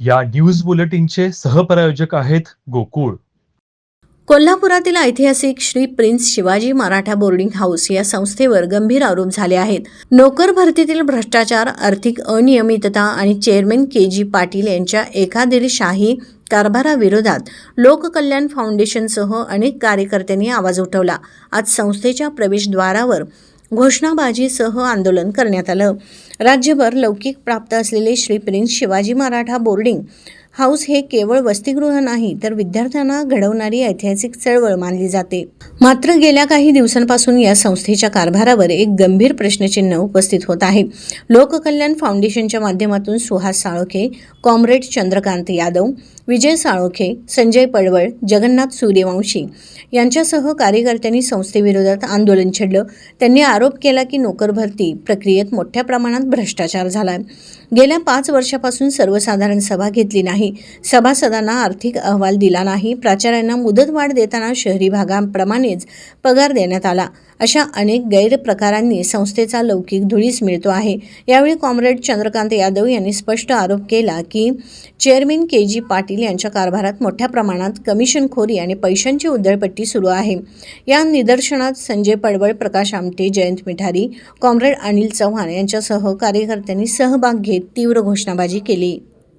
या न्यूज बुलेटिनचे सहप्रायोजक आहेत गोकुळ. कोल्हापुरातील ऐतिहासिक Shri prince Shivaji Maratha boarding house या संस्थेवर गंभीर आरोप झाले आहेत. नोकर भरतीतील भ्रष्टाचार आर्थिक अनियमितता आणि चेअरमॅन के जी पाटील यांच्या एकादिलशाही कारभाराविरोधात लोककल्याण फाउंडेशनसह अनेक कार्यकर्त्यांनी आवाज उठवला. आज संस्थेच्या प्रवेशद्वारावर घोषणाबाजीसह आंदोलन करण्यात आलं. राज्यभर लौकिक प्राप्त असलेले Shri prince Shivaji Maratha boarding house हे केवळ वसतिगृह नाही तर विद्यार्थ्यांना घडवणारी ऐतिहासिक चळवळ मानली जाते. मात्र गेल्या काही दिवसांपासून या संस्थेच्या कारभारावर एक गंभीर प्रश्नचिन्ह उपस्थित होत आहे. लोककल्याण फाउंडेशनच्या माध्यमातून सुहास साळोखे कॉम्रेड चंद्रकांत यादव विजय साळोखे संजय पडवळ जगन्नाथ सूर्यवंशी यांच्यासह कार्यकर्त्यांनी संस्थेविरोधात आंदोलन छेडलं. त्यांनी आरोप केला की नोकर भरती प्रक्रियेत मोठ्या प्रमाणात भ्रष्टाचार झाला गेल्या पाच वर्षापासून सर्वसाधारण सभा घेतली नाही. नाही. सभासदांना आर्थिक अहवाल दिला नाही. प्राचार्यांना मुदतवाढ देताना शहरी भागाप्रमाणेच पगार देण्यात आला. अशा अनेक गैरप्रकारांनी संस्थेचा लौकिक धुळीस मिळतो आहे. यावेळी कॉम्रेड चंद्रकांत यादव यांनी स्पष्ट आरोप केला की चेअरमॅन के. जी. पाटील यांच्या कारभारात मोठ्या प्रमाणात कमिशनखोरी आणि पैशांची उधळपट्टी सुरू आहे. या निदर्शनात संजय पडवळ प्रकाश आमटे जयंत मिठारी कॉम्रेड अनिल चव्हाण यांच्यासह कार्यकर्त्यांनी सहभाग घेत तीव्र घोषणाबाजी केली.